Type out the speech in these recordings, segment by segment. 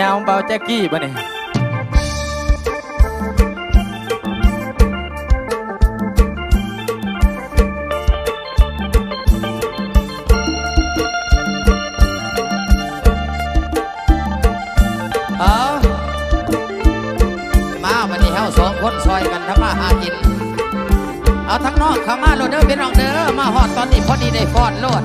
ยาวเบาแจ็กกี้บ่เนี่ยเอามาวันนี้เฮาสองคนซอยกันทำมาหากิน เอาทั้งนอกเข้ามาโลดเด้อพี่น้องเด้อมาฮอดตอนนี้พอดีได้ฟ้อนโลด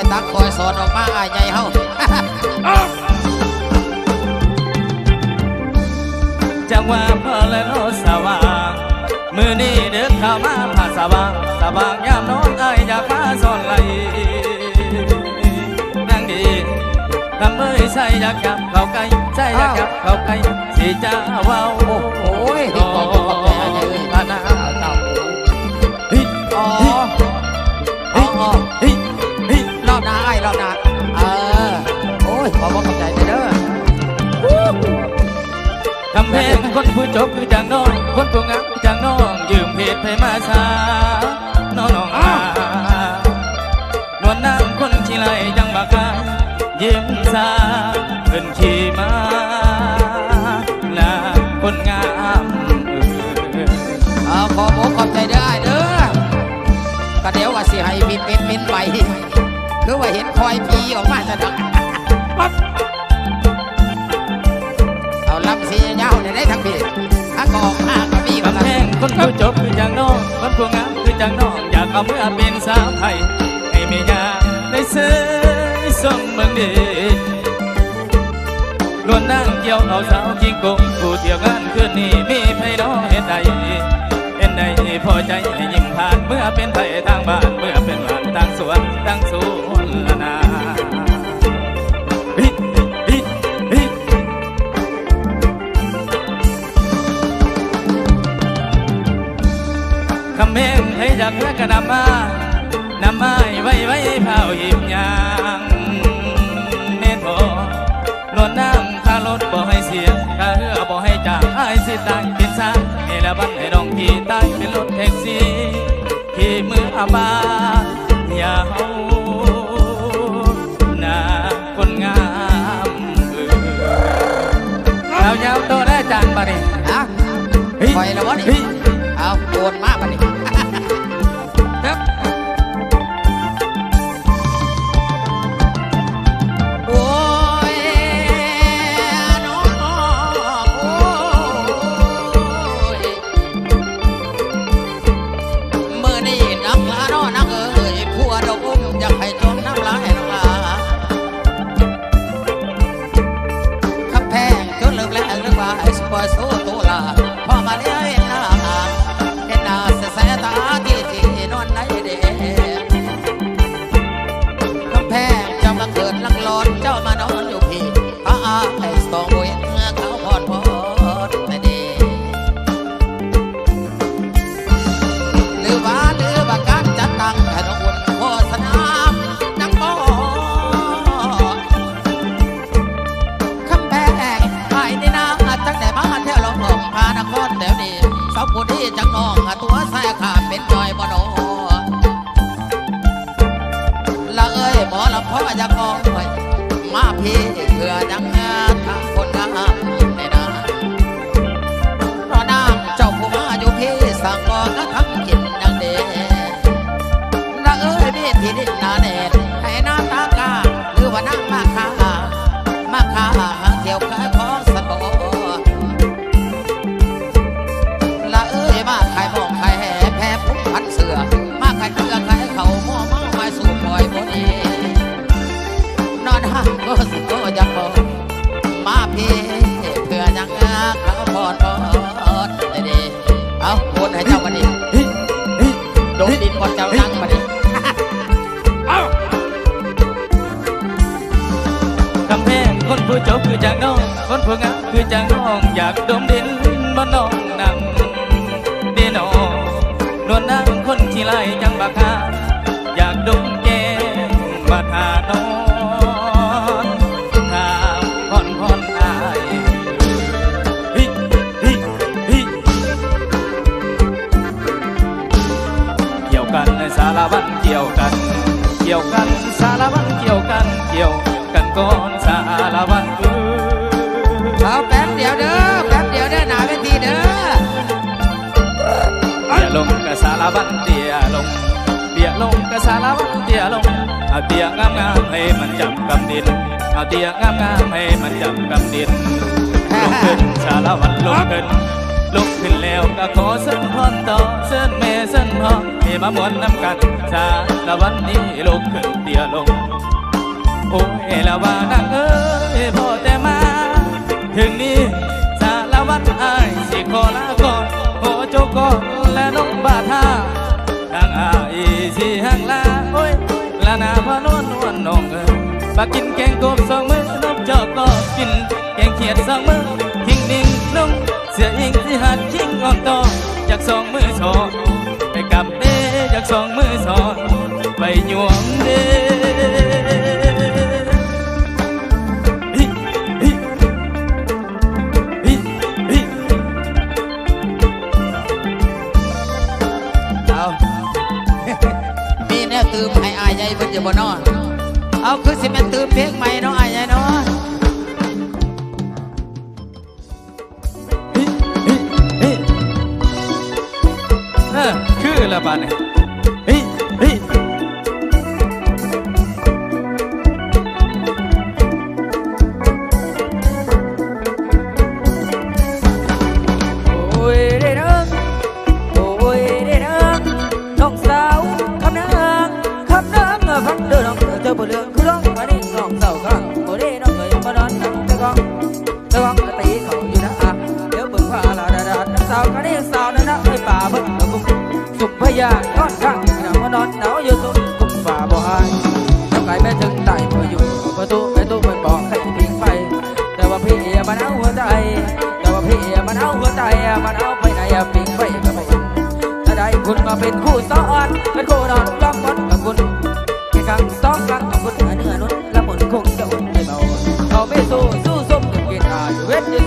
อยตักคอยสอนออกมาอ้ายใหญ่เฮาจังว่าพอและโนสว่างมือนี้เดินเข้ามาผ่าสว่างสว่างยามนอนเอ้ยอยากมาสอนไหลนั่งดีทำเอ้ยใส่อยากจับเข้าใกล้ใส่อยากจับเข้าใกล้สิจะเว้าโอ้ย คนผู้จบคือจังน้อง คนผู้งามคือจังน้อง ยืมเพจให้มาช้าน้องน้องอานวลนางคนที่ไรจังบักายิ้มซาเพิ่นขี่มาลาคนงามเออเอาขอบอกขอบใจเด้อไอ้เด้อก็เดี๋ยวว่าสิให้พี่เป็นเป็นไปคือว่าเห็นคอยพีออกมาจะดัก คำละเพลงคนผู้จบคือจังน้องคนผู้งามคือจังน้องอยากเอาเมื่อเป็นสาวไทยให้เมียาได้เสยส่งเมืองเดชล้วนนั่งเกี่ยวเอาสาวกิงกงผู้เที่ยวงานคืนนี้มีไผน้องเฮ็ดใดเห็นใดพอใจยิ้มผ่านเมื่อเป็นไผทางบ้านเมื่อเป็นหลานทางสวนทางสวนละนา คำเพลงให้จากเมื่อกระนำมานำไม้ไว้ไว้เผาหยิบยางเน้นพอนวลน้ำค่ารถบ่ให้เสียค่าเรือบ่ให้จ่ายไอ้ายสิตายเป็นสร้างให้ละบันให้ดองขี่ตายเป็นรถแท็กซี่ขี่มืออาบาอย่าเฮาหน้าคนงามเออเอายาวโตได้จานมาดิฮะเฮ้ยคอยแล้ววะนี่ ผู้ดีจังน้องตัวแท้ขาเป็นจอยบ่โนละเอ้ยหมอลำพ่อจะกองไว้มาพี่เพื่อดัง วันเตี่ยลง เตี่ยลงกระสารวันเตี่ยลงเอาเตี่ยงามงามให้มันจำกำดินเอาเตี่ยงามงามให้มันจำกำดินลุกขึ้นสารวัตรลุกขึ้นลุกขึ้นแล้วก็ขอเส้นพอนต่อเส้นเมเส้นพอนให้มาบวนน้ำกันสารวัตรนี้ลุกขึ้นเตี่ยลงโอ้เอลาวานังเอ้ยพอแต่มา ถึงนี้สารวัตรอ้สิขอลาก่อนโอ้เจ้าก่อน บาท่าทางอาอีสีหังลาโอ้ยลานาพานวนนวลนองเออปากินแกงกบสองมือน้องจอกก็กินแกงเขียดสองมือทิ้งนิ่งนุ่งเสืออิงที่หัดทิ้งงอกตอจากสองมือสอนไปกับเต้จากสองมือสอนไปหยวง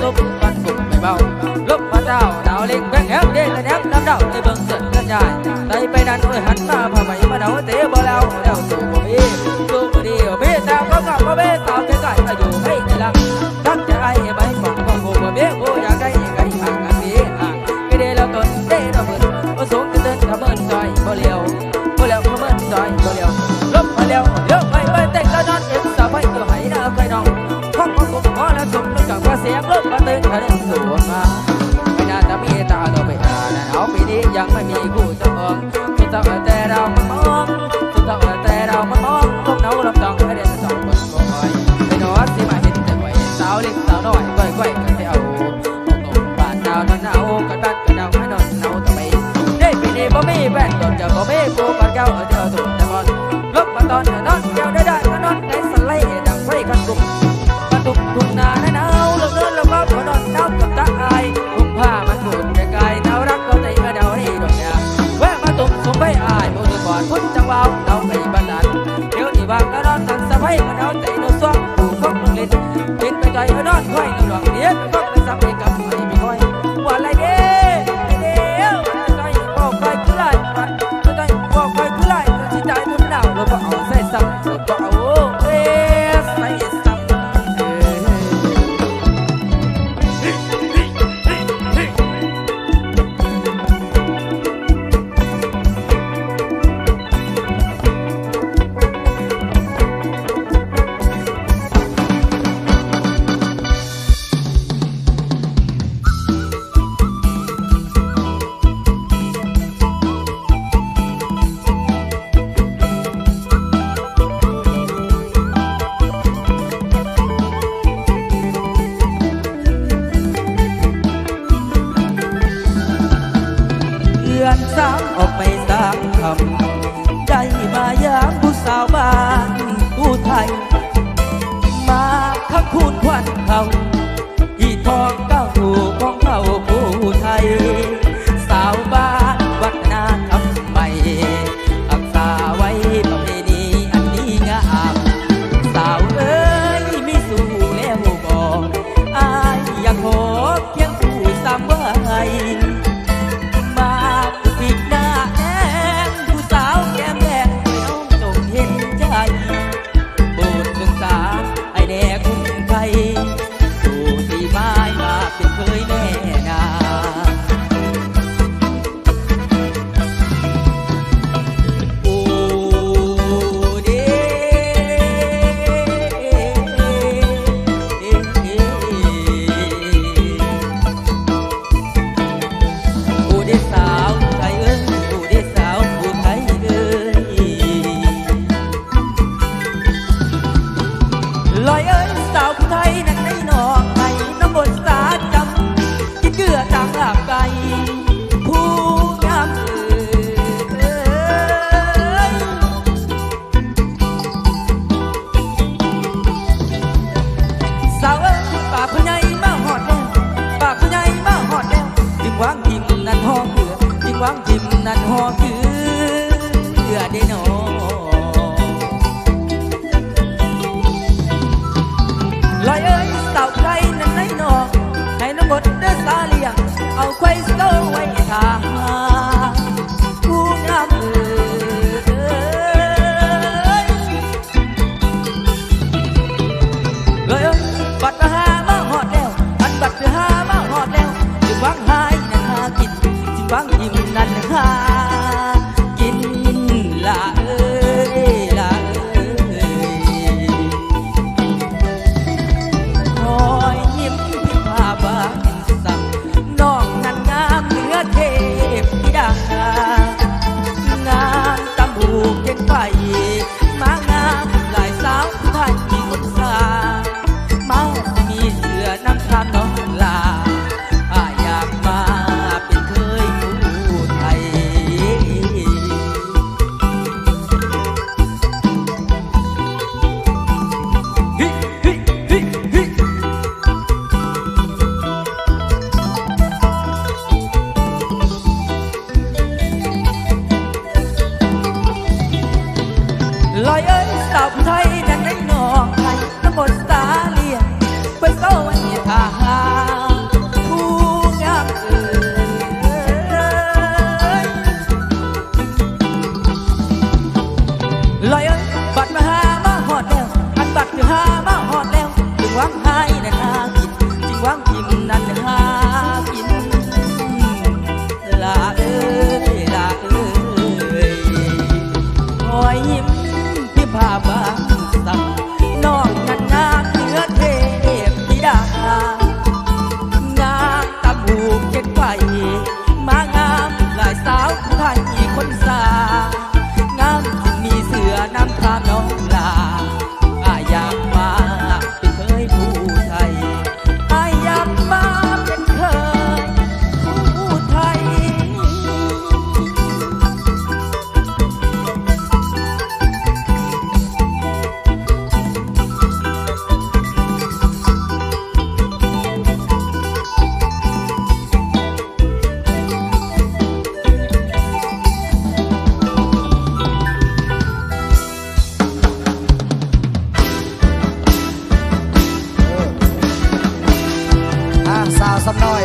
lúc văn phục mày bao lúc mà tao đạo liên quét héo đen lên ép đám đầu tay bừng sợi lên dài tay bay đàn người hắn ta mà mày mà đấu tía bơ lao đeo tù mà biết tù mà đi ở biết tao có ngọc có biết tao cái gậy mà dù 他让我走吗？ ด้นอลอยเอ้ยสาวใครนั้นไหนนอให้น้ำมดเด้อสาเลียเอาควายสก๊าไว้ ลอยเอ้ยสาวผู้ไทย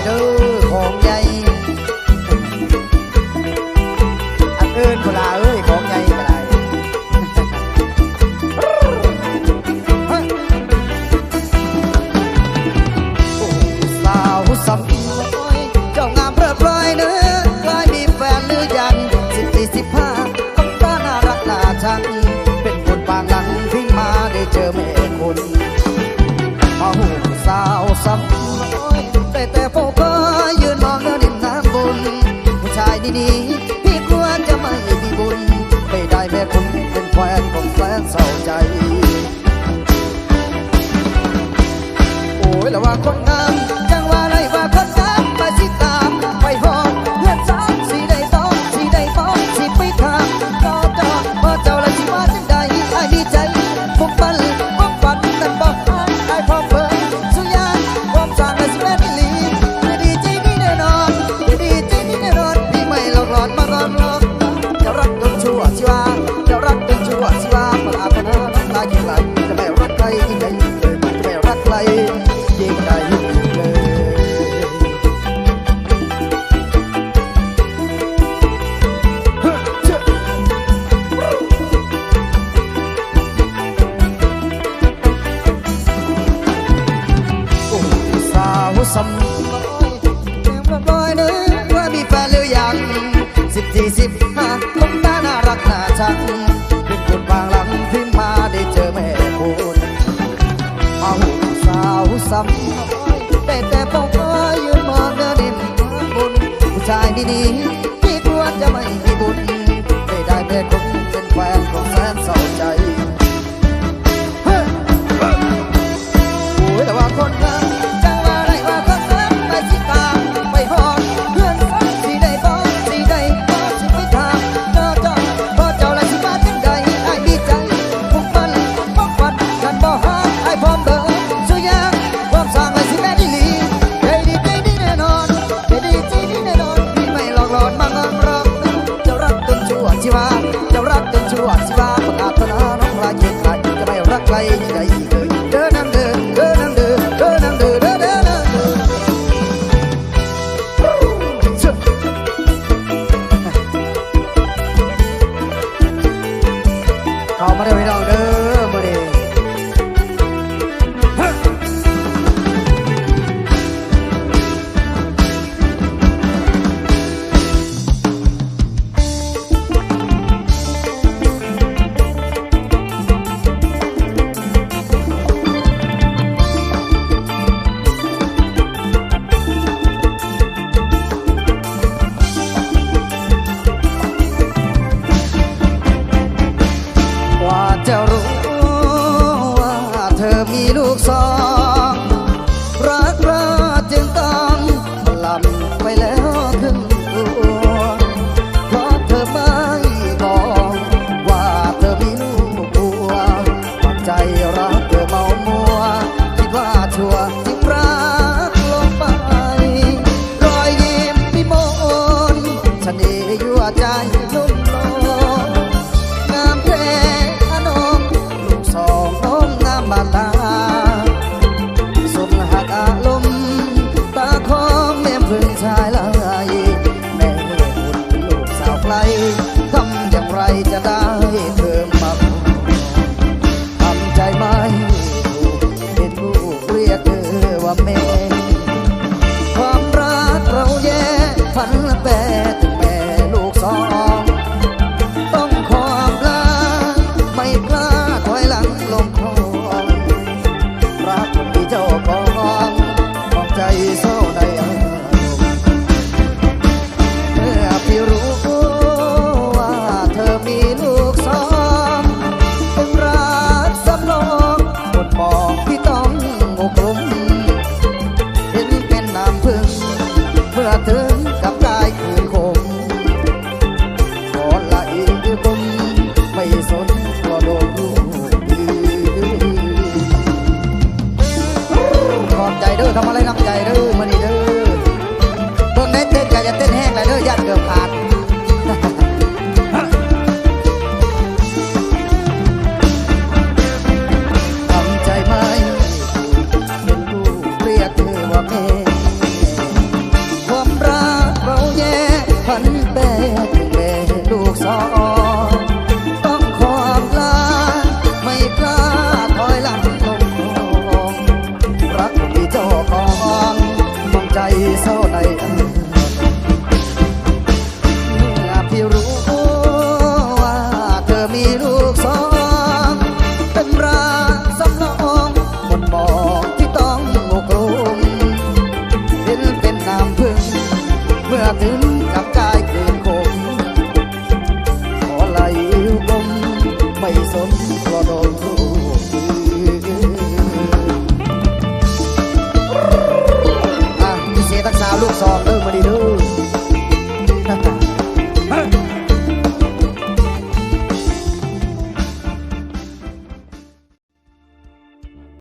เด้อของใหญ่อันอื่นคนลาเอ้ยของใหญ่ก็ได้สาวสำเจ้างามเรียบร้อยเนื้อกลามีแฟนหรือยังสิบสี่สิบห้าต้องตาน่ารักน่าชังเป็นคนปางหลังที่มาได้เจอแม่คนมาหูสาวสำ เศร้าใจ ดี ใหญ่ด้อทำอะไรน้ำใจเด้อ